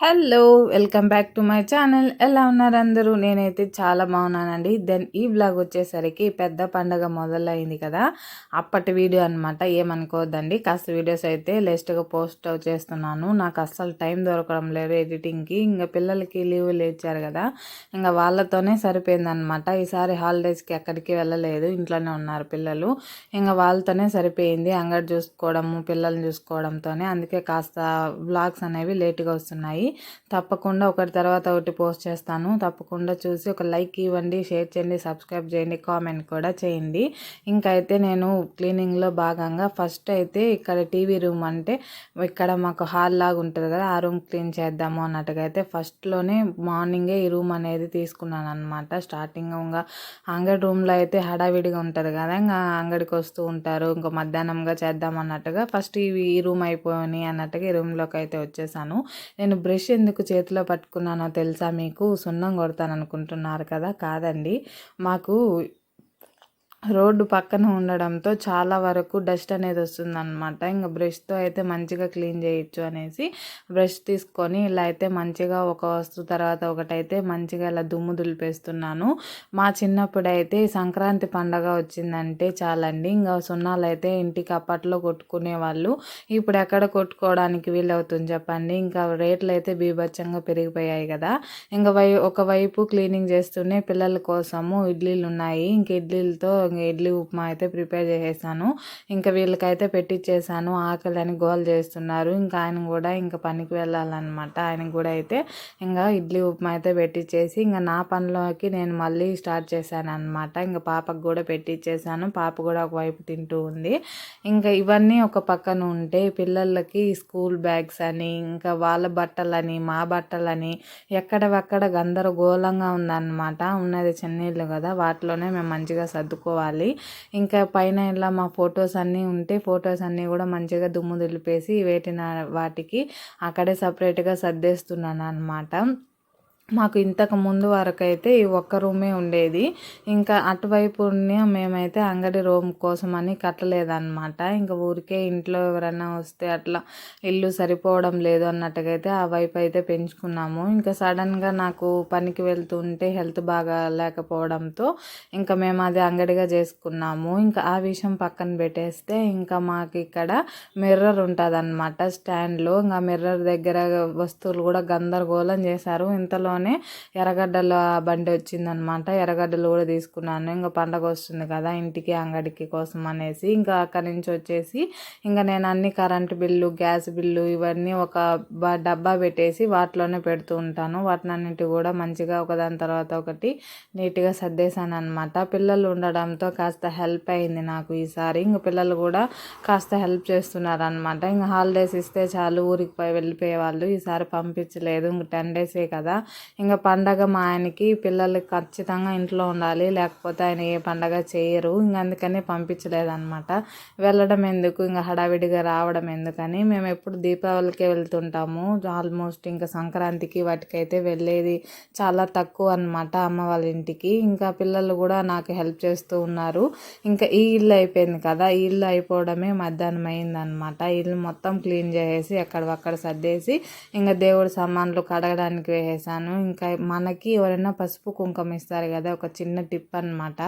Hello welcome back to my channel. ఎలా ఉన్నారు అందరూ? నేనైతే చాలా బాగున్నానండి. దెన్ ఈ బ్లాగ్ వచ్చేసరికి పెద్ద పండగ మొదలైంది కదా. అప్పటి వీడియో అనమాట ఏమనుకోవద్దండి. కాస్త వీడియోస్ అయితే లేస్ట్గా పోస్ట్ చేస్తున్నాను. నాకు అస్సలు టైం దొరకడం లేదు ఎడిటింగ్కి. ఇంకా పిల్లలకి లీవ్లు ఇచ్చారు కదా. ఇంకా వాళ్ళతోనే సరిపోయిందనమాట ఈసారి హాలిడేస్కి ఎక్కడికి వెళ్ళలేదు. ఇంట్లోనే ఉన్నారు పిల్లలు. ఇంకా వాళ్ళతోనే సరిపోయింది. అంగడి చూసుకోవడము పిల్లల్ని చూసుకోవడంతోనే. అందుకే కాస్త బ్లాగ్స్ అనేవి లేట్గా వస్తున్నాయి. తప్పకుండా ఒకటి తర్వాత ఒకటి పోస్ట్ చేస్తాను. తప్పకుండా చూసి ఒక లైక్ ఇవ్వండి షేర్ చేయండి సబ్స్క్రైబ్ చేయండి కామెంట్ కూడా చేయండి. ఇంకైతే అయితే నేను క్లీనింగ్లో భాగంగా ఫస్ట్ అయితే ఇక్కడ టీవీ రూమ్ అంటే ఇక్కడ మాకు హాల్ లాగా ఉంటుంది కదా ఆ రూమ్ క్లీన్ చేద్దాము అన్నట్టుగా అయితే ఫస్ట్లోనే మార్నింగే ఈ రూమ్ అనేది తీసుకున్నాను అనమాట స్టార్టింగ్ ఇంకా అంగడి రూమ్లో అయితే హడావిడిగా ఉంటుంది కదా ఇంకా అంగడికి వస్తూ ఉంటారు. ఇంకా మధ్యాహ్నంగా చేద్దాం అన్నట్టుగా ఫస్ట్ ఈ రూమ్ అయిపోయి అన్నట్టుగా ఈ రూమ్లోకి అయితే వచ్చేసాను. నేను బ్రష్ బ్రష్ ఎందుకు చేతిలో పట్టుకున్నానో తెలుసా మీకు? సున్నం కొడతాను అనుకుంటున్నారు కదా కాదండి. మాకు రోడ్డు పక్కన ఉండడంతో చాలా వరకు డస్ట్ అనేది వస్తుందన్నమాట. ఇంకా బ్రష్తో అయితే మంచిగా క్లీన్ చేయొచ్చు అనేసి బ్రష్ తీసుకొని ఇలా అయితే మంచిగా ఒక వస్తువు తర్వాత ఒకటైతే మంచిగా ఇలా దుమ్ము దులిపేస్తున్నాను. మా చిన్నప్పుడు అయితే సంక్రాంతి పండగ వచ్చిందంటే చాలండి. ఇంకా సున్నాలు అయితే ఇంటికి అప్పట్లో కొట్టుకునే వాళ్ళు ఇప్పుడు ఎక్కడ కొట్టుకోవడానికి వీలవుతుంది చెప్పండి. ఇంకా రేట్లు అయితే బీభత్సంగా పెరిగిపోయాయి కదా. ఇంకా వై ఒకవైపు క్లీనింగ్ చేస్తూనే పిల్లల కోసము ఇడ్లీలు ఉన్నాయి ఇంక ఇడ్లీలతో ఇంకా ఇడ్లీ ఉప్మా అయితే ప్రిపేర్ చేసేసాను. ఇంకా వీళ్ళకైతే పెట్టించేసాను ఆకలి అని గోల్ చేస్తున్నారు. ఇంకా ఆయన కూడా ఇంకా పనికి వెళ్ళాలన్నమాట. ఆయన కూడా అయితే ఇంకా ఇడ్లీ ఉప్మా అయితే పెట్టించేసి ఇంకా నా పనిలోకి నేను మళ్ళీ స్టార్ట్ చేశాను అనమాట ఇంకా పాపకు కూడా పెట్టించేసాను పాప కూడా ఒకవైపు తింటూ ఉంది. ఇంకా ఇవన్నీ ఒక పక్కన ఉంటే పిల్లలకి స్కూల్ బ్యాగ్స్ అని ఇంకా వాళ్ళ బట్టలని మా బట్టలని ఎక్కడవక్కడ గందరగోళంగా ఉందన్నమాట. ఉన్నది చెన్నీళ్ళు కదా వాటిలోనే మేము మంచిగా సర్దుకోవాలి. చేసుకోవాలి ఇంకా పైన ఇలా మా ఫొటోస్ అన్నీ ఉంటే ఫొటోస్ అన్నీ కూడా మంచిగా దుమ్ము దులిపేసి వేటిన వాటికి అక్కడే సపరేట్గా సర్దేస్తున్నాను అనమాట మాకు ఇంతకు ముందు వరకు అయితే ఈ ఒక్క రూమే ఉండేది. ఇంకా అటువైపు మేమైతే అంగడి రూమ్ కోసం అని కట్టలేదన్నమాట. ఇంకా ఊరికే ఇంట్లో ఎవరైనా వస్తే అట్లా ఇల్లు సరిపోవడం లేదు అన్నట్టుగా అయితే ఆ వైపు అయితే పెంచుకున్నాము. ఇంకా సడన్గా నాకు పనికి వెళ్తుంటే హెల్త్ బాగా లేకపోవడంతో ఇంకా మేము అది అంగడిగా చేసుకున్నాము. ఇంకా ఆ విషయం పక్కన పెట్టేస్తే ఇంకా మాకు ఇక్కడ మిర్రర్ ఉంటుంది అనమాట స్టాండ్లో. ఇంకా మిర్రర్ దగ్గర వస్తువులు కూడా గందరగోళం చేశారు. ఇంతలో ఇంట్లోనే ఎర్రగడ్డల బండి వచ్చిందనమాట. ఎర్రగడ్డలు కూడా తీసుకున్నాను. ఇంకా పండగ వస్తుంది కదా ఇంటికి అంగడికి కోసం అనేసి. ఇంకా అక్కడి నుంచి వచ్చేసి ఇంకా నేను అన్ని కరెంటు బిల్లు గ్యాస్ బిల్లు ఇవన్నీ ఒక డబ్బా పెట్టేసి వాటిలోనే పెడుతూ ఉంటాను. వాటినన్నింటి కూడా మంచిగా ఒకదాని తర్వాత ఒకటి నీట్గా సర్దేశాను అనమాట పిల్లలు ఉండడంతో కాస్త హెల్ప్ అయింది నాకు ఈసారి. ఇంక పిల్లలు కూడా కాస్త హెల్ప్ చేస్తున్నారు అనమాట ఇంకా హాలిడేస్ ఇస్తే చాలు ఊరికి పోయి వెళ్ళిపోయే వాళ్ళు ఈసారి పంపించలేదు. ఇంక టెన్ డేసే కదా. ఇంకా పండగ మా ఆయనకి పిల్లలు ఖచ్చితంగా ఇంట్లో ఉండాలి. లేకపోతే ఆయన ఏ పండగ చేయరు. ఇంక అందుకని పంపించలేదన్నమాట. వెళ్ళడం ఎందుకు? ఇంకా హడావిడిగా రావడం ఎందుకని మేము ఎప్పుడు దీపావళికే వెళ్తుంటాము. ఆల్మోస్ట్ ఇంకా సంక్రాంతికి వాటికైతే వెళ్ళేది చాలా తక్కువ అనమాట అమ్మ వాళ్ళ ఇంటికి. ఇంకా పిల్లలు కూడా నాకు హెల్ప్ చేస్తూ ఉన్నారు. ఇంకా ఈ ఇల్లు అయిపోయింది కదా ఈ ఇల్లు అయిపోవడమే మధ్యాహ్నం అయిందనమాట ఇల్లు మొత్తం క్లీన్ చేసేసి అక్కడ సర్దేసి ఇంకా దేవుడి సామాన్లు కడగడానికి వేసేసాను. ఇంకా మనకి ఎవరైనా పసుపు కుంకుమ ఇస్తారు కదా ఒక చిన్న టిప్ అనమాట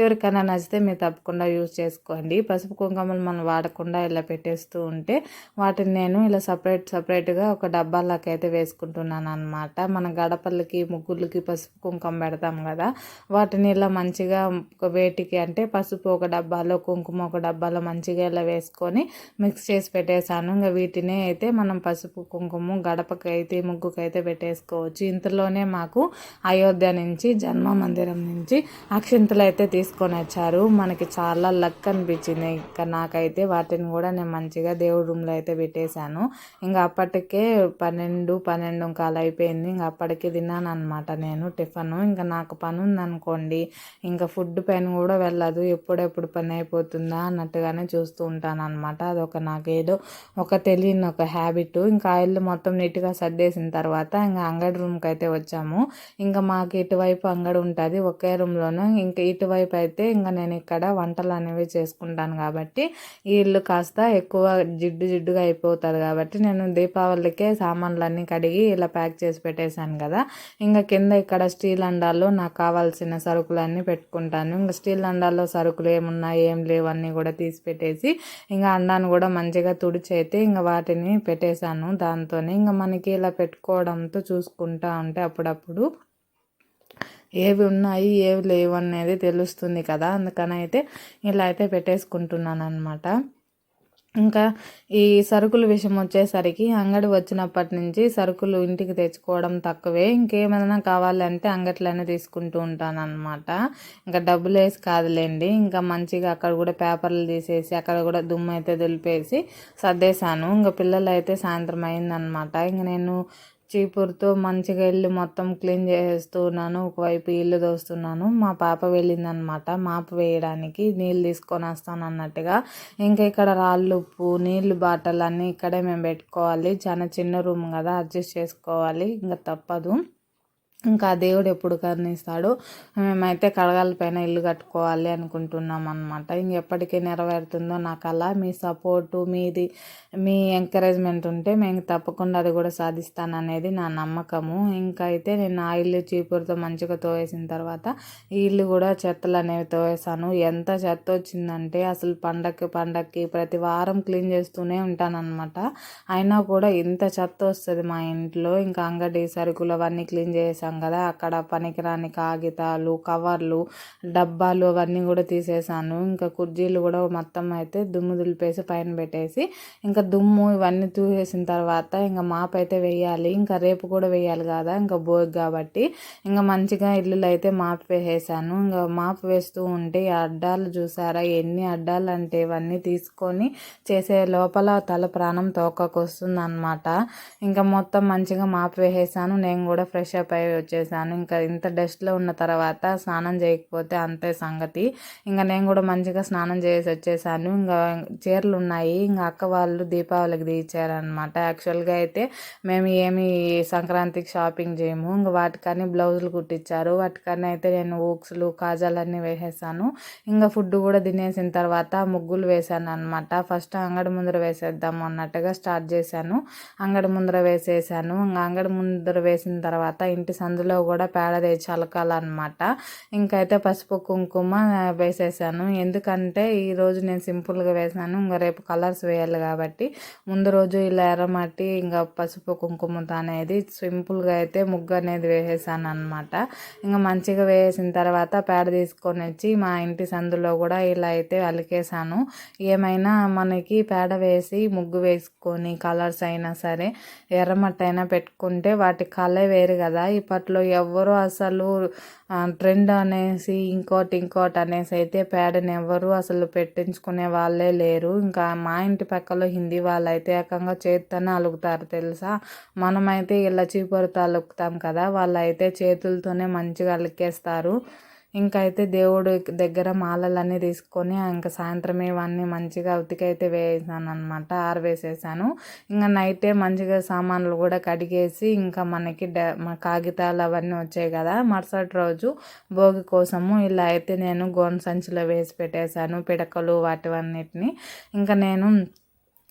ఎవరికైనా నచ్చితే మీరు తప్పకుండా యూజ్ చేసుకోండి. పసుపు కుంకుమలు మనం వాడకుండా ఇలా పెట్టేస్తూ ఉంటే వాటిని నేను ఇలా సపరేట్ సపరేట్గా ఒక డబ్బాలకైతే అయితే వేసుకుంటున్నాను అనమాట మన గడపలకి ముగ్గులకి పసుపు కుంకుమ పెడతాం కదా వాటిని ఇలా మంచిగా ఒక వేటికి అంటే పసుపు ఒక డబ్బాలో కుంకుమ ఒక డబ్బాలో మంచిగా ఇలా వేసుకొని మిక్స్ చేసి పెట్టేశాను. ఇంకా వీటినే అయితే మనం పసుపు కుంకుమ గడపకైతే ముగ్గుకైతే పెట్టేసుకోవచ్చు. ఇంత ఇంట్లోనే మాకు అయోధ్య నుంచి జన్మ మందిరం నుంచి అక్షింతలు అయితే తీసుకొని వచ్చారు. మనకి చాలా లక్ అనిపించింది. ఇంకా నాకైతే వాటిని కూడా నేను మంచిగా దేవుడి రూమ్లో అయితే పెట్టేశాను. ఇంకా అప్పటికే పన్నెండు పన్నెండు కాలు అయిపోయింది. ఇంకా అప్పటికే తిన్నాను అనమాట నేను టిఫన్. ఇంకా నాకు పని ఉందనుకోండి ఇంకా ఫుడ్ పైన కూడా వెళ్ళదు. ఎప్పుడెప్పుడు పని అయిపోతుందా అన్నట్టుగానే చూస్తూ ఉంటాను అనమాట అదొక నాకేదో ఒక తెలియని ఒక హ్యాబిట్ ఇంకా ఆయిల్ మొత్తం నీట్గా సర్దేసిన తర్వాత ఇంకా అంగడి రూమ్కి అయితే అయితే వచ్చాము. ఇంకా మాకు ఇటువైపు అంగడి ఉంటుంది ఒకే రూమ్లోనూ ఇంకా ఇటువైపు అయితే ఇంకా నేను ఇక్కడ వంటలు అనేవి చేసుకుంటాను కాబట్టి ఈ ఇల్లు కాస్త ఎక్కువ జిడ్డు జిడ్డుగా అయిపోతుంది కాబట్టి నేను దీపావళికే సామాన్లన్నీ కడిగి ఇలా ప్యాక్ చేసి పెట్టేశాను కదా. ఇంకా కింద ఇక్కడ స్టీల్ అండాల్లో నాకు కావాల్సిన సరుకులన్నీ పెట్టుకుంటాను. ఇంకా స్టీల్ అండాల్లో సరుకులు ఏమున్నాయి ఏం లేవు అన్నీ కూడా తీసి పెట్టేసి ఇంకా అండాన్ని కూడా మంచిగా తుడిచి అయితే ఇంకా వాటిని పెట్టేశాను దాంతోనే. ఇంకా మనకి ఇలా పెట్టుకోవడంతో చూసుకుంటా ఉంటే అప్పుడప్పుడు ఏవి ఉన్నాయి ఏవి లేవు అనేది తెలుస్తుంది కదా. అందుకని అయితే ఇలా అయితే పెట్టేసుకుంటున్నాను అనమాట ఇంకా ఈ సరుకుల విషయం వచ్చేసరికి అంగడి వచ్చినప్పటి నుంచి సరుకులు ఇంటికి తెచ్చుకోవడం తక్కువే. ఇంకేమైనా కావాలంటే అంగట్లోనే తీసుకుంటూ ఉంటాను అనమాట ఇంకా డబ్బులు వేసి కాదులేండి. ఇంకా మంచిగా అక్కడ కూడా పేపర్లు తీసేసి అక్కడ కూడా దుమ్ము అయితే దులిపేసి సర్దేశాను. ఇంకా పిల్లలు అయితే సాయంత్రం అయిందనమాట ఇంక నేను చీపురుతో మంచిగా ఇల్లు మొత్తం క్లీన్ చేస్తున్నాను ఒకవైపు ఇల్లు దోస్తున్నాను. మా పాప వెళ్ళిందనమాట. మాపు వేయడానికి నీళ్ళు తీసుకొని వస్తాను అన్నట్టుగా. ఇంకా ఇక్కడ రాళ్ళు ఉప్పు నీళ్ళు బాటలు అన్నీ ఇక్కడే మేము పెట్టుకోవాలి. చాలా చిన్న రూమ్ కదా అడ్జస్ట్ చేసుకోవాలి. ఇంకా తప్పదు. ఇంకా దేవుడు ఎప్పుడు కరుణిస్తాడు మేమైతే కడగాల పైన ఇల్లు కట్టుకోవాలి అనుకుంటున్నాం అనమాట ఇంకెప్పటికీ నెరవేరుతుందో నాకు అలా మీ సపోర్టు మీది మీ ఎంకరేజ్మెంట్ ఉంటే మేము తప్పకుండా అది కూడా సాధిస్తాననేది నా నమ్మకము. ఇంకా అయితే నేను ఆ ఇల్లు చీపురుతో మంచిగా తోవేసిన తర్వాత ఈ ఇల్లు కూడా చెత్తలు అనేవి తోవేసాను ఎంత చెత్త వచ్చిందంటే అసలు పండక్కి పండక్కి ప్రతి వారం క్లీన్ చేస్తూనే ఉంటానన్నమాట. అయినా కూడా ఇంత చెత్త వస్తుంది మా ఇంట్లో. ఇంకా అంగడి సరుకులు అవన్నీ క్లీన్ చేసాం కదా అక్కడ పనికిరాని కాగితాలు కవర్లు డబ్బాలు అవన్నీ కూడా తీసేసాను ఇంకా కుర్జీలు కూడా మొత్తం అయితే దుమ్ము దులిపేసి పైన పెట్టేసి ఇంకా దుమ్ము ఇవన్నీ తూసేసిన తర్వాత ఇంకా మాపు అయితే వేయాలి. ఇంకా రేపు కూడా వేయాలి కదా ఇంకా బోగ్ కాబట్టి. ఇంకా మంచిగా ఇల్లులు అయితే మాపు వేసేసాను ఇంకా మాపు వేస్తూ ఉంటే అడ్డాలు చూసారా ఎన్ని అడ్డాలు అంటే ఇవన్నీ తీసుకొని చేసే లోపల తల ప్రాణం తోకకొస్తుంది అనమాట ఇంకా మొత్తం మంచిగా మాపు వేసేసాను నేను కూడా ఫ్రెష్ అప్ అయి వచ్చేసాను. ఇంకా ఇంత డస్ట్లో ఉన్న తర్వాత స్నానం చేయకపోతే అంతే సంగతి. ఇంకా నేను కూడా మంచిగా స్నానం చేసి వచ్చేసాను. ఇంకా చీరలు ఉన్నాయి. ఇంకా అక్క వాళ్ళు దీపావళికి తీర్చారనమాట యాక్చువల్గా అయితే మేము ఏమి సంక్రాంతికి షాపింగ్ చేయము. ఇంకా వాటికని బ్లౌజులు కుట్టించారు. వాటికని అయితే నేను ఊక్స్లు కాజాలన్నీ వేసేసాను. ఇంకా ఫుడ్ కూడా తినేసిన తర్వాత ముగ్గులు వేసాను అనమాట ఫస్ట్ అంగడి ముందర వేసేద్దాము అన్నట్టుగా స్టార్ట్ చేశాను. అంగడి ముందర వేసేసాను. ఇంకా అంగడి ముందర వేసిన తర్వాత ఇంటి అందులో కూడా పేడ తెచ్చి అలకాలన్నమాట. ఇంకైతే పసుపు కుంకుమ వేసేసాను. ఎందుకంటే ఈరోజు నేను సింపుల్గా వేసాను ఇంకా రేపు కలర్స్ వేయాలి కాబట్టి ముందు రోజు ఇలా ఎర్రమట్టి ఇంకా పసుపు కుంకుమతో అనేది సింపుల్గా అయితే ముగ్గు అనేది వేసేసాను అనమాట ఇంకా మంచిగా వేసిన తర్వాత పేడ తీసుకొని వచ్చి మా ఇంటి సందులో కూడా ఇలా అయితే అలికేసాను. ఏమైనా మనకి పేడ వేసి ముగ్గు వేసుకొని కలర్స్ అయినా సరే ఎర్రమట్టి అయినా పెట్టుకుంటే వాటి కలే వేరు కదా. ఈ అప్పట్లో ఎవ్వరు అసలు ట్రెండ్ అనేసి ఇంకోటి ఇంకోటి అనేసి అయితే పేడని ఎవరు అసలు పెట్టించుకునే వాళ్ళే లేరు. ఇంకా మా ఇంటి పక్కలో హిందీ వాళ్ళు అయితే ఏకంగా చేత్తోనే అలుగుతారు తెలుసా? మనమైతే ఇలా చీపురుతో అలుకుతాం కదా వాళ్ళు అయితే చేతులతోనే మంచిగా అలికేస్తారు. ఇంకా అయితే దేవుడు దగ్గర మాలలన్నీ తీసుకొని ఇంకా సాయంత్రం ఇవన్నీ మంచిగా ఉతికైతే వేసాను అనమాట ఆరవేసేసాను. ఇంకా నైటే మంచిగా సామాన్లు కూడా కడిగేసి ఇంకా మనకి కాగితాలు అవన్నీ వచ్చాయి కదా మరుసటి రోజు భోగి కోసము ఇలా అయితే నేను గోన్ సంచిలో వేసి పెట్టేశాను పిడకలు వాటివన్నిటిని. ఇంకా నేను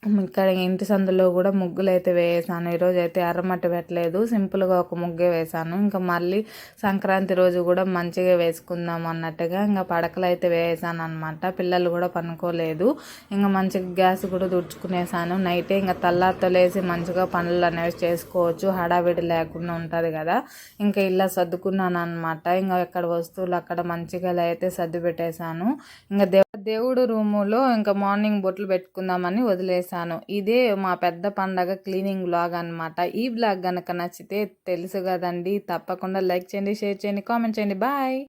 ఇక్కడ ఇంటి సందులో కూడా ముగ్గులు అయితే వేసాను. ఈరోజు అయితే ఎర్రమట్టి పెట్టలేదు. సింపుల్గా ఒక ముగ్గే వేసాను. ఇంకా మళ్ళీ సంక్రాంతి రోజు కూడా మంచిగా వేసుకుందాం అన్నట్టుగా ఇంకా పడకలు అయితే వేసాను అనమాట పిల్లలు కూడా పనుకోలేదు. ఇంకా మంచిగా గ్యాస్ కూడా తుడుచుకునేసాను. నైటే ఇంకా తల్లార్తలేసి మంచిగా పనులు అనేవి చేసుకోవచ్చు. హడావిడి లేకుండా ఉంటుంది కదా. ఇంకా ఇలా సర్దుకున్నాను అనమాట ఇంకా ఎక్కడ వస్తువులు అక్కడ మంచిగా అయితే సర్ది పెట్టేశాను ఇంకా దేవుడు రూములో ఇంకా మార్నింగ్ బొట్లు పెట్టుకుందామని చేశాను. ఇదే మా పెద్ద పండగ క్లీనింగ్ బ్లాగ్ అనమాట ఈ బ్లాగ్ కనుక నచ్చితే తెలుసు కదండి. తప్పకుండా లైక్ చేయండి షేర్ చేయండి కామెంట్ చేయండి. బాయ్!